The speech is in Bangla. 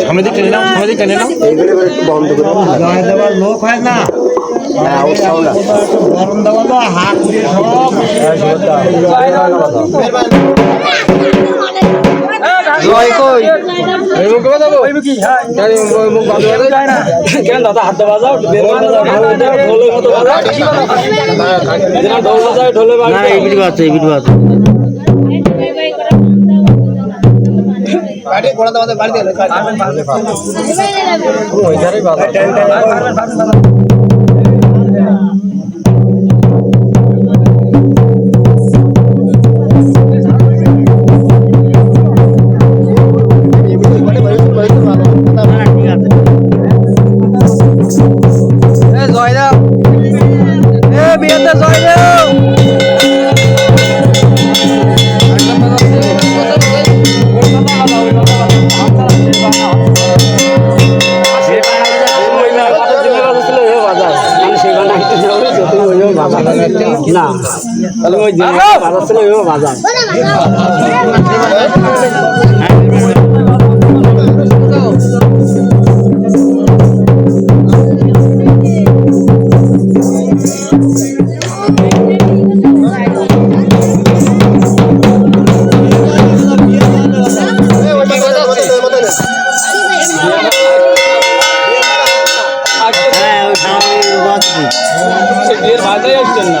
সামনে দিক টেনে নাও সামনে দিক টেনে নাও। জয় দেওয়ার লোক হয় না। গরম দেওয়া তো হাত দিয়ে জয় কই কেন দাদা হাতে বাজাও ঢোলের মতো বাজাও ঢোল বাজাও ঢোলে না এই বিড়ি বাজছে এই বিড়ি বাজছে জয় না। তাহলে ওই দিন বিয়ের বাজাই আসছেন না।